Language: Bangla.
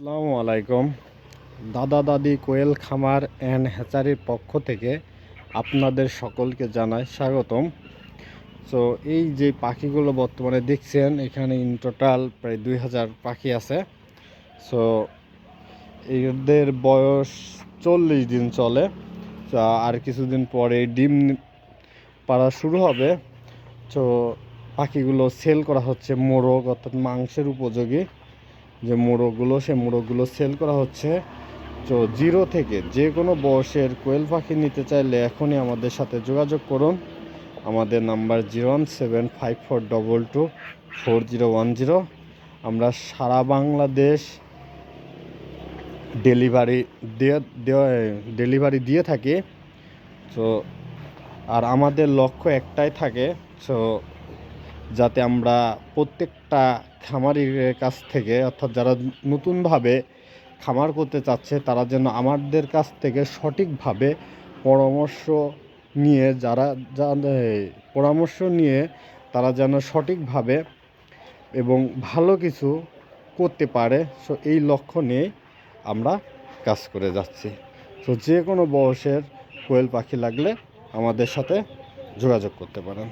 আসসালামু আলাইকুম। দাদা দাদি কোয়েল খামার অ্যান্ড হ্যাচারির পক্ষ থেকে আপনাদের সকলকে জানাই স্বাগতম। তো এই যে পাখিগুলো বর্তমানে দেখছেন, এখানে ইন টোটাল প্রায় দুই হাজার পাখি আছে। সো এদের বয়স চল্লিশ দিন চলে। আর কিছুদিন পরে ডিম পাড়া শুরু হবে। তো পাখিগুলো সেল করা হচ্ছে মোরগ, অর্থাৎ মাংসের উপযোগী। যে মোড়কগুলো সে মোড়কগুলো সেল করা হচ্ছে। তো জিরো থেকে যে কোনো বয়সের কোয়েল পাখি নিতে চাইলে এখনই আমাদের সাথে যোগাযোগ করুন। আমাদের number zero one seven five four double two four zero one zero আমরা সারা বাংলাদেশ ডেলিভারি দিয়ে ডেলিভারি দিয়ে থাকি। তো, আর আমাদের লক্ষ্য একটাই থাকে, তো যাতে আমরা প্রত্যেকটা খামারির কাছ থেকে, অর্থাৎ যারা নতুনভাবে খামার করতে চাচ্ছে, তারা যেন আমাদের কাছ থেকে সঠিকভাবে পরামর্শ নিয়ে, যারা পরামর্শ নিয়ে তারা যেন সঠিকভাবে এবং ভালো কিছু করতে পারে, সো এই লক্ষ্য নিয়ে আমরা কাজ করে যাচ্ছি। তো যে কোনো বয়সের কোয়েল পাখি লাগলে আমাদের সাথে যোগাযোগ করতে পারেন।